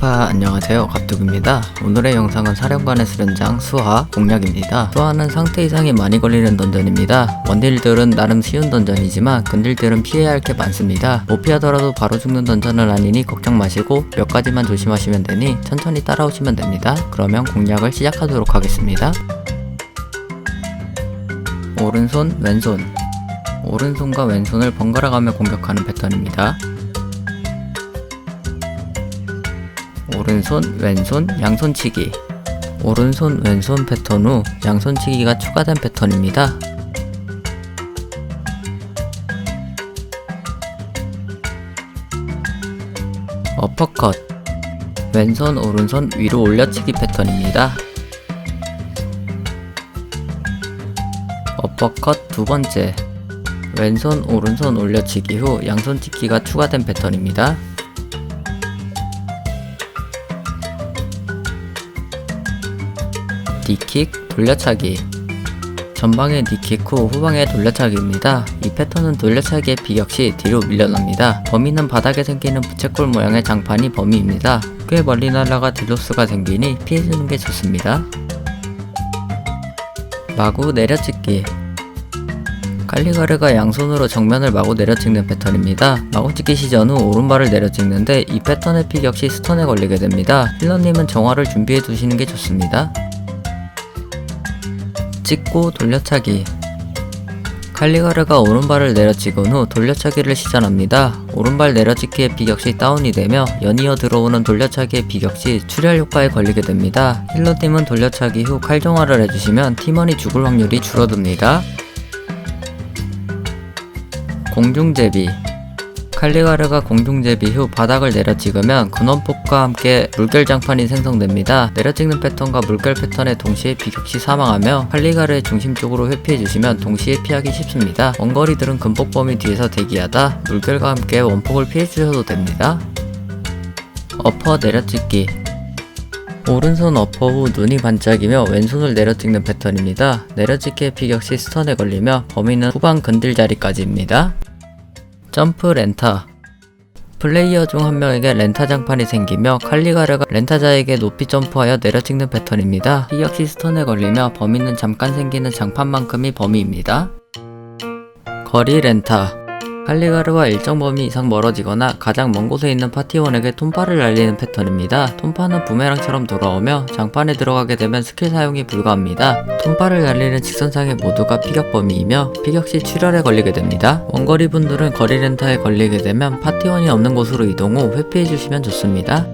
파 안녕하세요. 갑툭입니다. 오늘의 영상은 사령관의 수련장 수하 공략입니다. 수하는 상태 이상이 많이 걸리는 던전입니다. 원딜들은 나름 쉬운 던전이지만 근딜들은 피해야 할 게 많습니다. 못 피하더라도 바로 죽는 던전은 아니니 걱정 마시고 몇 가지만 조심하시면 되니 천천히 따라오시면 됩니다. 그러면 공략을 시작하도록 하겠습니다. 오른손 왼손. 오른손과 왼손을 번갈아 가며 공격하는 패턴입니다 오른손, 왼손, 양손치기. 오른손, 왼손 패턴 후 양손치기가 추가된 패턴입니다. 어퍼컷. 왼손, 오른손 위로 올려치기 패턴입니다. 어퍼컷 두 번째. 왼손, 오른손 올려치기 후 양손치기가 추가된 패턴입니다. 니킥, 돌려차기 전방에 니킥 후 후방에 돌려차기입니다. 이 패턴은 돌려차기의 비격시 뒤로 밀려납니다. 범위는 바닥에 생기는 부채꼴 모양의 장판이 범위입니다. 꽤 멀리 날아가 딜로스가 생기니 피해주는 게 좋습니다. 마구 내려찍기 칼리가르가 양손으로 정면을 마구 내려찍는 패턴입니다. 마구 찍기 시전 후 오른발을 내려찍는데 이 패턴의 픽 역시 스턴에 걸리게 됩니다. 힐러님은 정화를 준비해 두시는 게 좋습니다. 찍고 돌려차기 칼리가르가 오른발을 내려찍은 후 돌려차기를 시전합니다. 오른발 내려찍기의 비격시 다운이 되며 연이어 들어오는 돌려차기의 비격시 출혈 효과에 걸리게 됩니다. 힐러팀은 돌려차기 후 칼정화를 해주시면 팀원이 죽을 확률이 줄어듭니다. 공중제비 칼리가르가 공중제비 후 바닥을 내려찍으면 근원폭과 함께 물결장판이 생성됩니다. 내려찍는 패턴과 물결 패턴에 동시에 비격시 사망하며 칼리가르의 중심 쪽으로 회피해주시면 동시에 피하기 쉽습니다. 원거리들은 근폭 범위 뒤에서 대기하다 물결과 함께 원폭을 피해주셔도 됩니다. 어퍼 내려찍기 오른손 어퍼 후 눈이 반짝이며 왼손을 내려찍는 패턴입니다. 내려찍기의 피격시 스턴에 걸리며 범위는 후방 근딜 자리까지입니다. 점프 렌타 플레이어 중 한 명에게 렌타 장판이 생기며 칼리가르가 렌타자에게 높이 점프하여 내려찍는 패턴입니다. 이 역시 스턴에 걸리며 범위는 잠깐 생기는 장판만큼이 범위입니다. 거리 렌타 칼리가르와 일정 범위 이상 멀어지거나 가장 먼 곳에 있는 파티원에게 톤파를 날리는 패턴입니다. 톤파는 부메랑처럼 돌아오며 장판에 들어가게 되면 스킬 사용이 불가합니다. 톤파를 날리는 직선상의 모두가 피격 범위이며 피격 시 출혈에 걸리게 됩니다. 원거리 분들은 거리 렌타에 걸리게 되면 파티원이 없는 곳으로 이동 후 회피해 주시면 좋습니다.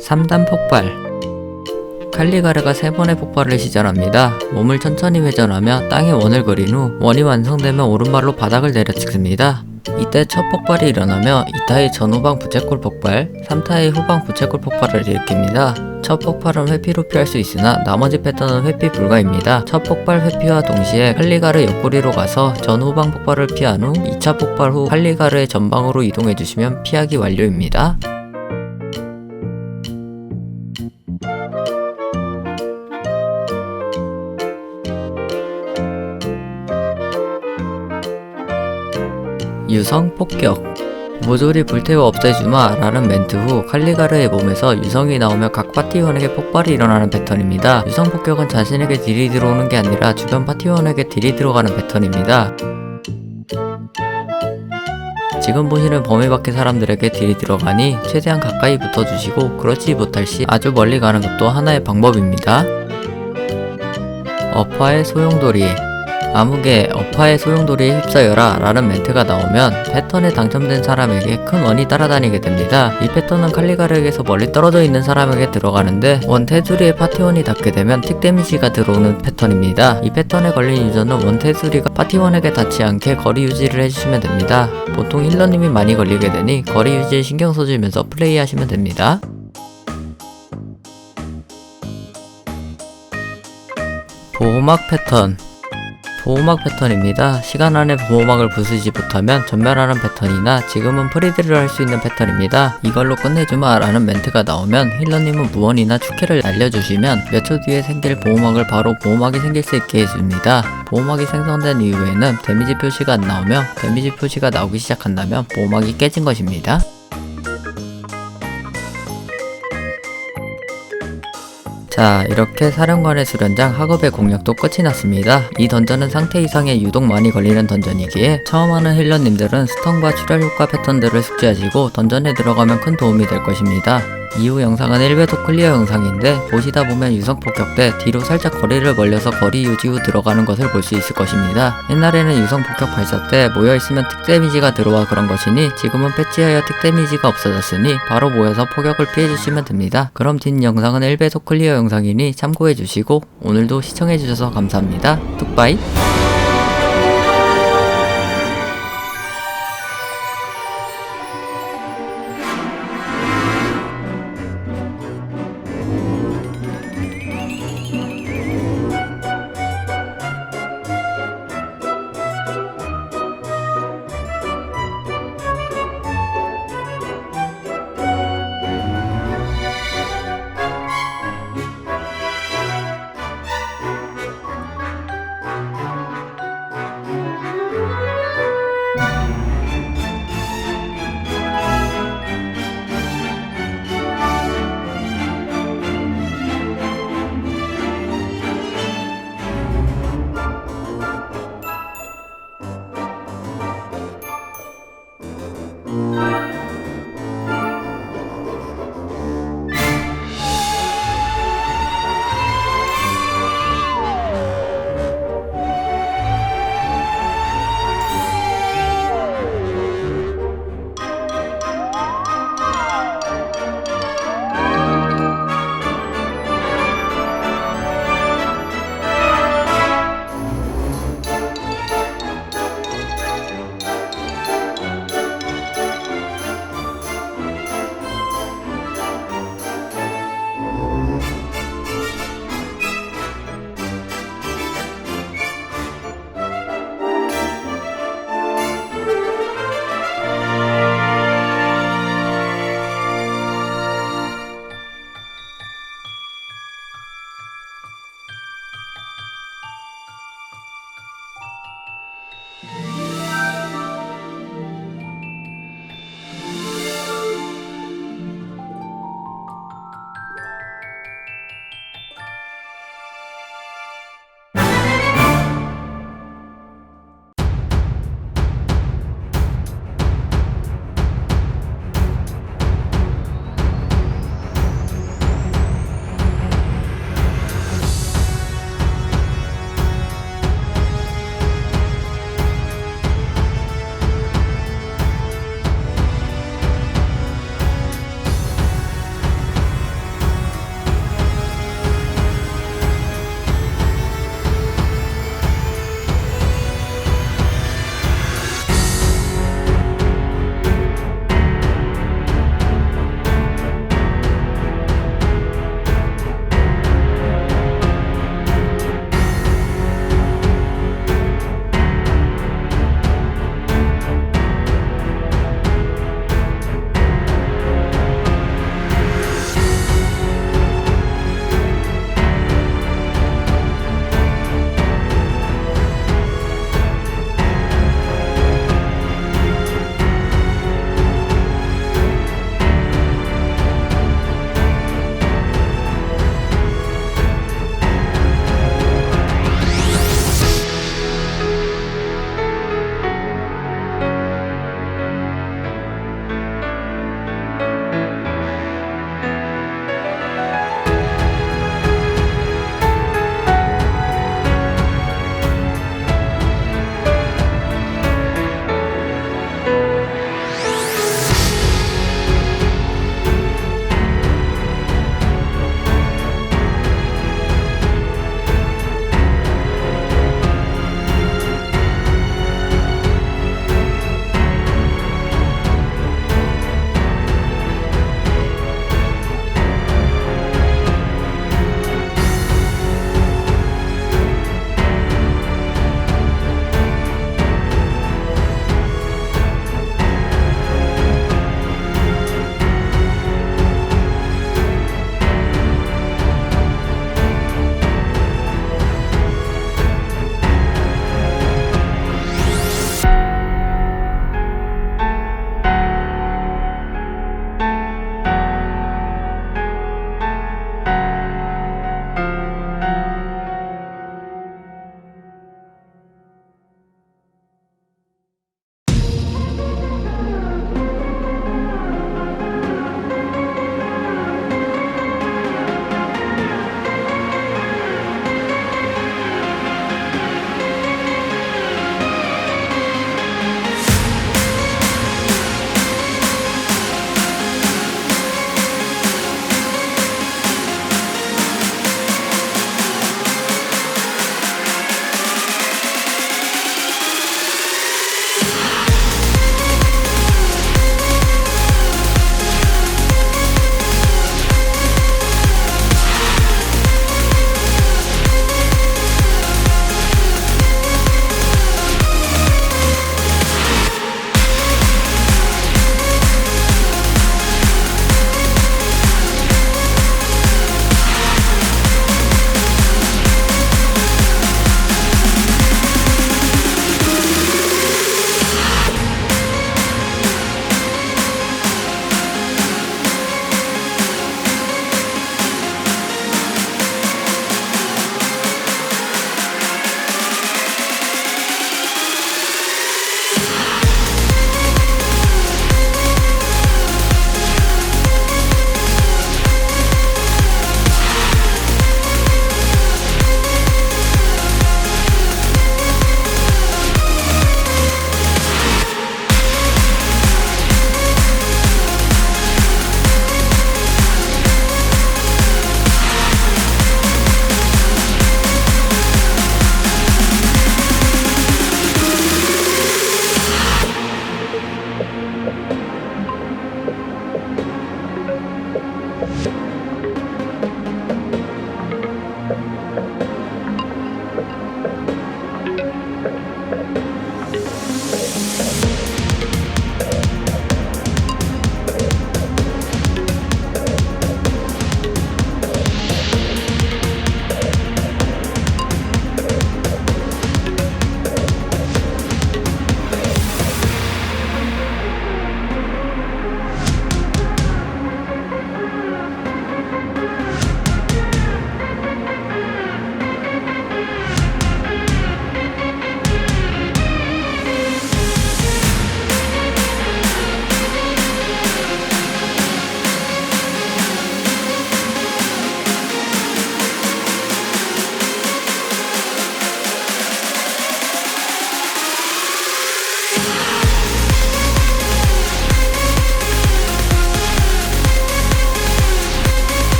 3단 폭발 칼리가르가 세 번의 폭발을 시전합니다. 몸을 천천히 회전하며 땅에 원을 그린 후 원이 완성되면 오른발로 바닥을 내려찍습니다. 이때 첫 폭발이 일어나며 2타의 전후방 부채꼴 폭발, 3타의 후방 부채꼴 폭발을 일으킵니다. 첫 폭발은 회피로 피할 수 있으나 나머지 패턴은 회피 불가입니다. 첫 폭발 회피와 동시에 칼리가르 옆구리로 가서 전후방 폭발을 피한 후 2차 폭발 후 칼리가르의 전방으로 이동해주시면 피하기 완료입니다. 유성 폭격 모조리 불태워 없애주마 라는 멘트 후 칼리가르의 몸에서 유성이 나오며 각 파티원에게 폭발이 일어나는 패턴입니다. 유성 폭격은 자신에게 딜이 들어오는 게 아니라 주변 파티원에게 딜이 들어가는 패턴입니다. 지금 보시는 범위 밖의 사람들에게 딜이 들어가니 최대한 가까이 붙어주시고 그렇지 못할 시 아주 멀리 가는 것도 하나의 방법입니다. 어파의 소용돌이 아무개 어파의 소용돌이에 휩싸여라 라는 멘트가 나오면 패턴에 당첨된 사람에게 큰 원이 따라다니게 됩니다. 이 패턴은 칼리가르에게서 멀리 떨어져 있는 사람에게 들어가는데 원 테두리에 파티원이 닿게 되면 틱 데미지가 들어오는 패턴입니다. 이 패턴에 걸린 유저는 원 테두리가 파티원에게 닿지 않게 거리 유지를 해주시면 됩니다. 보통 힐러님이 많이 걸리게 되니 거리 유지에 신경 써주면서 플레이하시면 됩니다. 보호막 패턴 보호막 패턴입니다. 시간 안에 보호막을 부수지 못하면 전멸하는 패턴이나 지금은 프리드를 할 수 있는 패턴입니다. 이걸로 끝내주마 라는 멘트가 나오면 힐러님은 무언이나 축회를 날려주시면 몇 초 뒤에 생길 보호막을 바로 보호막이 생길 수 있게 해줍니다. 보호막이 생성된 이후에는 데미지 표시가 안 나오며 데미지 표시가 나오기 시작한다면 보호막이 깨진 것입니다. 자 이렇게 사령관의 수련장 학업의 공략도 끝이 났습니다. 이 던전은 상태 이상에 유독 많이 걸리는 던전이기에 처음 하는 힐러님들은 스턴과 출혈 효과 패턴들을 숙지하시고 던전에 들어가면 큰 도움이 될 것입니다. 이후 영상은 1배도 클리어 영상인데 보시다 보면 유성 폭격 때 뒤로 살짝 거리를 벌려서 거리 유지 후 들어가는 것을 볼 수 있을 것입니다. 옛날에는 유성 폭격 발사 때 모여 있으면 특 데미지가 들어와 그런 것이니 지금은 패치하여 특 데미지가 없어졌으니 바로 모여서 폭격을 피해 주시면 됩니다. 그럼 뒷 영상은 1배속 클리어 영상이니 참고해 주시고 오늘도 시청해 주셔서 감사합니다. 뚝바이